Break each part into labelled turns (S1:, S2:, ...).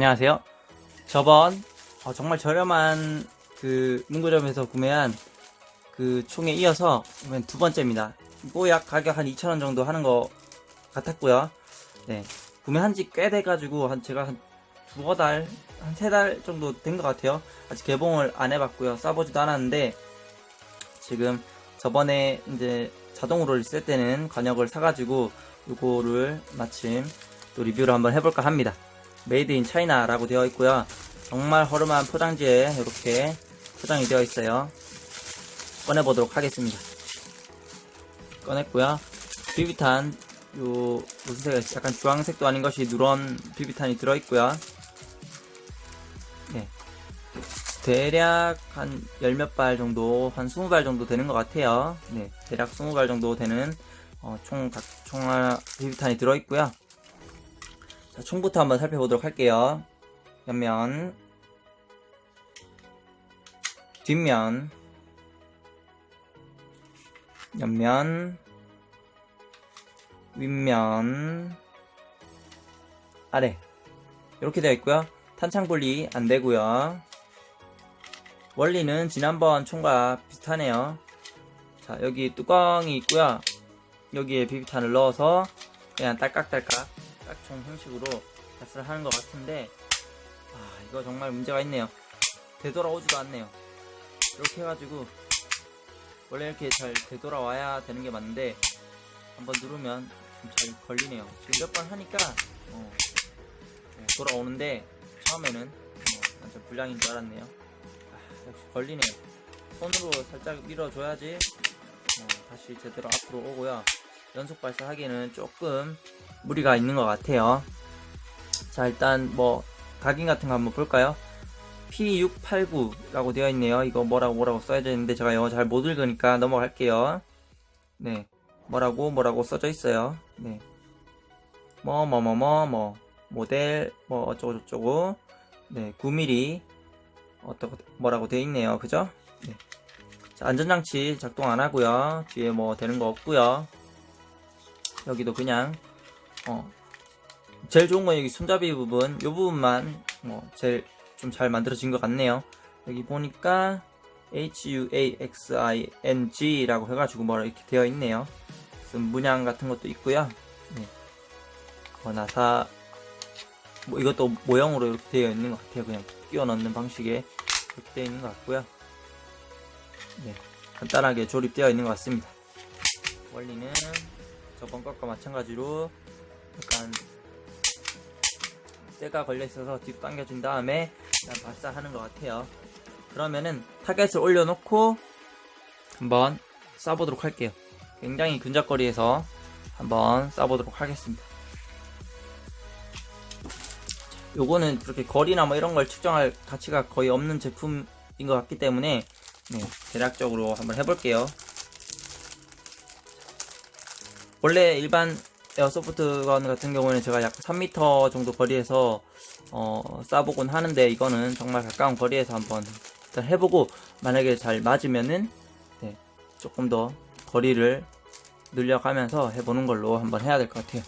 S1: 안녕하세요. 저번 어, 정말 저렴한 그 문구점에서 구매한 그 총에 이어서 두 번째입니다. 이거 약 가격 한 2,000원 정도 하는 것 같았고요. 네. 구매한 지 꽤 돼가지고 한 제가 한 두어 달, 한 세 달 정도 된 것 같아요. 아직 개봉을 안 해봤고요. 써보지도 않았는데 지금 저번에 이제 자동으로 리셋 되는 관역을 사가지고 이거를 마침 또 리뷰를 한번 해볼까 합니다. 메이드 인 차이나라고 되어 있고요. 정말 허름한 포장지에 이렇게 포장이 되어 있어요. 꺼내보도록 하겠습니다. 꺼냈고요. 비비탄 요 무슨 색이 약간 주황색도 아닌 것이 누런 비비탄이 들어있고요. 네. 대략 한 열 몇 발 정도, 한 20발 정도 되는 것 같아요. 네, 대략 20발 정도 되는 어, 총, 각, 총알 비비탄이 들어있고요. 자, 총부터 한번 살펴보도록 할게요. 옆면, 뒷면, 옆면, 윗면, 아래. 이렇게 되어 있고요. 탄창 분리 안 되고요. 원리는 지난번 총과 비슷하네요. 자, 여기 뚜껑이 있고요. 여기에 비비탄을 넣어서 그냥 딸깍딸깍 딱총 형식으로 샷을 하는 것 같은데 아, 이거 정말 문제가 있네요. 되돌아오지도 않네요. 이렇게 해가지고 원래 이렇게 잘 되돌아와야 되는 게 맞는데 한번 누르면 좀잘 걸리네요. 지금 몇 번 하니까 어, 네, 돌아오는데 처음에는 뭐 완전 불량인 줄 알았네요. 아, 역시 걸리네요. 손으로 살짝 밀어줘야지 어, 다시 제대로 앞으로 오고요. 연속 발사하기에는 조금 무리가 있는 것 같아요. 자, 일단 뭐 각인 같은 거 한번 볼까요? P689라고 되어 있네요. 이거 뭐라고 뭐라고 써져 있는데 제가 영어 잘 못 읽으니까 넘어갈게요. 네. 뭐라고 뭐라고 써져 있어요. 네. 뭐 뭐 뭐 뭐 뭐 모델 뭐 어쩌고 저쩌고 네 9mm 어떻게 뭐라고 되어 있네요. 그죠? 네. 자, 안전장치 작동 안 하고요. 뒤에 뭐 되는 거 없고요. 여기도 그냥 어 제일 좋은 건 여기 손잡이 부분 이 부분만 뭐 제일 좀 잘 만들어진 것 같네요. 여기 보니까 HUAXING라고 해가지고 뭐라 이렇게 되어 있네요. 문양 같은 것도 있고요. 네. 어, 나사 뭐 이것도 모형으로 이렇게 되어 있는 것 같아요. 그냥 끼워 넣는 방식에 이렇게 되어 있는 것 같고요. 네, 간단하게 조립되어 있는 것 같습니다. 원리는 저번 것과 마찬가지로 약간 때가 걸려 있어서 뒤로 당겨준 다음에 그냥 발사하는 것 같아요. 그러면은 타겟을 올려놓고 한번 쏴보도록 할게요. 굉장히 근접거리에서 한번 쏴보도록 하겠습니다. 요거는 그렇게 거리나 뭐 이런 걸 측정할 가치가 거의 없는 제품인 것 같기 때문에 네, 대략적으로 한번 해볼게요. 원래 일반 에어소프트건 같은 경우에는 제가 약 3m 정도 거리에서 어, 쏴보곤 하는데 이거는 정말 가까운 거리에서 한번 일단 해보고 만약에 잘 맞으면은 네, 조금 더 거리를 늘려가면서 해보는 걸로 한번 해야 될 것 같아요.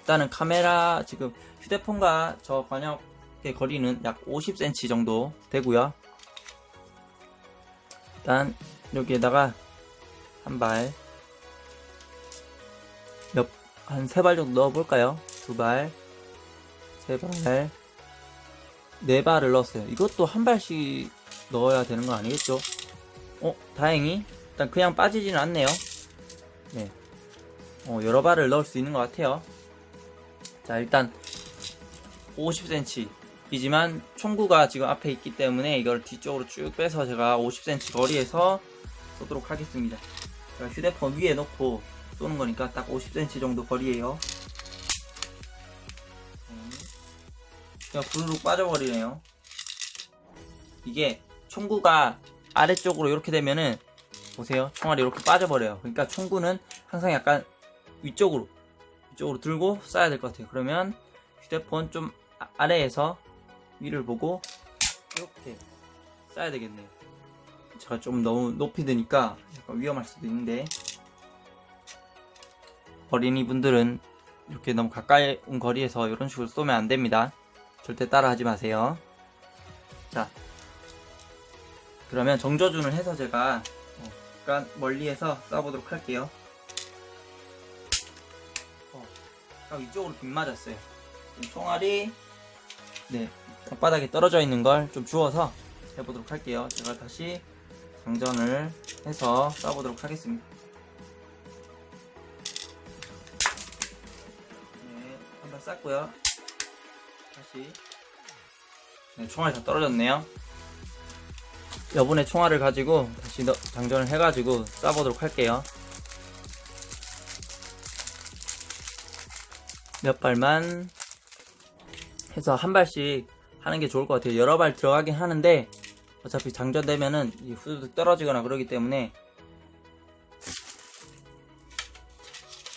S1: 일단은 카메라 지금 휴대폰과 저 관역의 거리는 약 50cm 정도 되고요. 일단 여기에다가 한 발, 몇, 한 세 발 정도 넣어볼까요? 두 발, 세 발, 네 발을 넣었어요. 이것도 한 발씩 넣어야 되는 거 아니겠죠? 어, 다행히 일단 그냥 빠지지는 않네요. 네, 어, 여러 발을 넣을 수 있는 것 같아요. 자, 일단 50cm 이지만 총구가 지금 앞에 있기 때문에 이걸 뒤쪽으로 쭉 빼서 제가 50cm 거리에서 쏘도록 하겠습니다. 휴대폰 위에 놓고 쏘는 거니까 딱 50cm 정도 거리에요. 음. 그냥 부르륵 빠져버리네요. 이게 총구가 아래쪽으로 이렇게 되면은 보세요. 총알이 이렇게 빠져버려요. 그러니까 총구는 항상 약간 위쪽으로 위쪽으로 들고 쏴야 될 것 같아요. 그러면 휴대폰 좀 아- 아래에서 위를 보고 이렇게 쏴야 되겠네요. 제가 좀 너무 높이 드니까 약간 위험할 수도 있는데 어린이 분들은 이렇게 너무 가까운 거리에서 이런 식으로 쏘면 안 됩니다. 절대 따라 하지 마세요. 자, 그러면 정조준을 해서 제가 어, 약간 멀리에서 쏴보도록 할게요. 어, 딱 이쪽으로 빗 맞았어요. 총알이 네 땅바닥에 떨어져 있는 걸 좀 주워서 해보도록 할게요. 제가 다시 장전을 해서 쏴보도록 하겠습니다. 발 쐈고요. 다시 네, 총알이 다 떨어졌네요. 여분의 총알을 가지고 다시 넣- 장전을 해가지고 쏴보도록 할게요. 몇 발만 해서 한 발씩 하는 게 좋을 것 같아요. 여러 발 들어가긴 하는데 어차피 장전되면은 이 후두둑 떨어지거나 그러기 때문에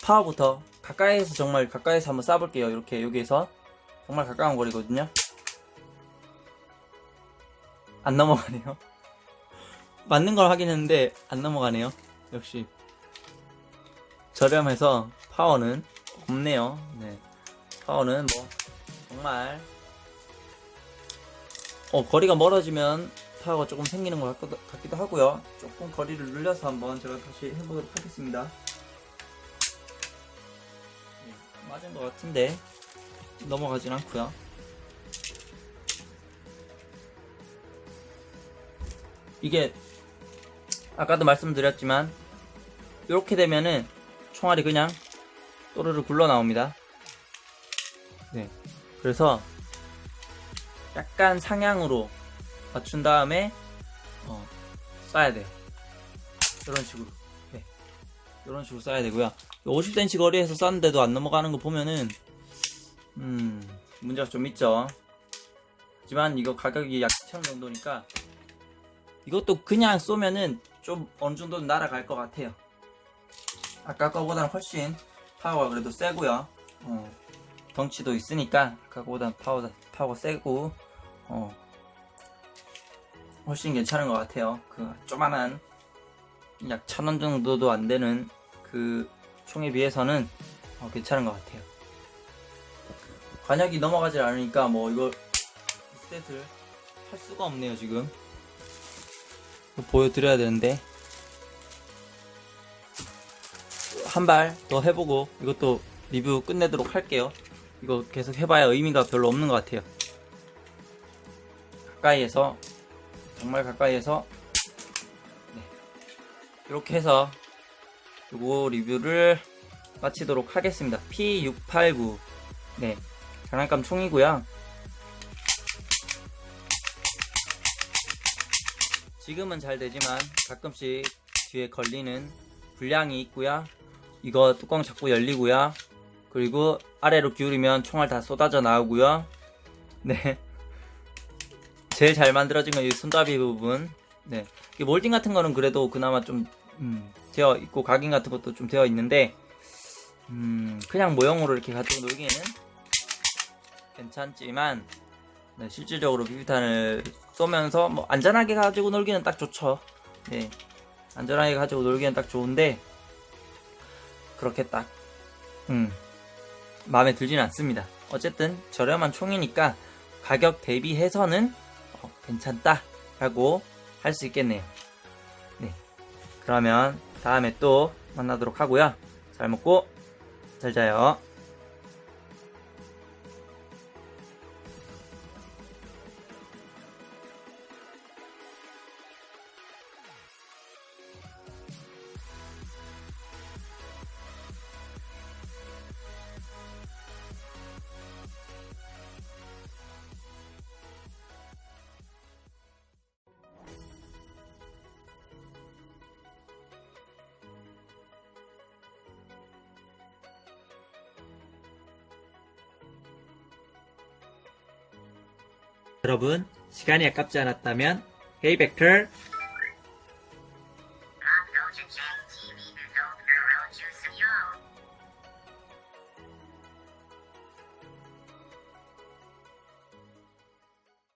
S1: 파워부터 가까이에서 정말 가까이서 한번 쏴볼게요. 이렇게 여기에서 정말 가까운 거리거든요. 안 넘어가네요. 맞는 걸 하긴 했는데 안 넘어가네요. 역시 저렴해서 파워는 없네요. 네. 파워는 뭐 정말 어 거리가 멀어지면 파워가 조금 생기는 것 같기도 하고요. 조금 거리를 늘려서 한번 제가 다시 해보도록 하겠습니다. 맞은 것 같은데 넘어가진 않고요. 이게 아까도 말씀드렸지만 이렇게 되면은 총알이 그냥 또르르 굴러 나옵니다. 네. 그래서 약간 상향으로 맞춘 다음에 어, 쏴야 돼요. 이런 식으로. 네. 이런 식으로 쏴야 되고요. 50cm 거리에서 쐈는데도 안 넘어가는 거 보면은 음 문제가 좀 있죠. 하지만 이거 가격이 약 2,000원 정도니까 이것도 그냥 쏘면은 좀 어느 정도는 날아갈 것 같아요. 아까 거보다는 훨씬 파워가 그래도 세고요. 어, 덩치도 있으니까 아까 거보다는 파워, 파워가 세고 어, 훨씬 괜찮은 것 같아요. 그 조만한 약 천 원 정도도 안 되는 그 총에 비해서는 어, 괜찮은 것 같아요. 관역이 넘어가질 않으니까 뭐 이거 스탯을 할 수가 없네요 지금. 보여드려야 되는데 한 발 더 해보고 이것도 리뷰 끝내도록 할게요. 이거 계속 해봐야 의미가 별로 없는 것 같아요. 가까이에서 정말 가까이에서 네. 이렇게 해서 요거 리뷰를 마치도록 하겠습니다. P689 네 장난감 총이고요. 지금은 잘 되지만 가끔씩 뒤에 걸리는 불량이 있고요. 이거 뚜껑 자꾸 열리고요. 그리고 아래로 기울이면 총알 다 쏟아져 나오고요. 네. 제일 잘 만들어진 건 이 손잡이 부분. 네. 이 몰딩 같은 거는 그래도 그나마 좀 음, 되어 있고 각인 같은 것도 좀 되어 있는데 음, 그냥 모형으로 이렇게 가지고 놀기에는 괜찮지만 네, 실질적으로 비비탄을 쏘면서 뭐 안전하게 가지고 놀기는 딱 좋죠. 네. 안전하게 가지고 놀기는 딱 좋은데 그렇게 딱 음, 마음에 들지는 않습니다. 어쨌든 저렴한 총이니까 가격 대비해서는 어, 괜찮다라고 할 수 있겠네요. 네. 그러면 다음에 또 만나도록 하고요. 잘 먹고 잘 자요. 여러분, 시간이 아깝지 않았다면 헤이벡터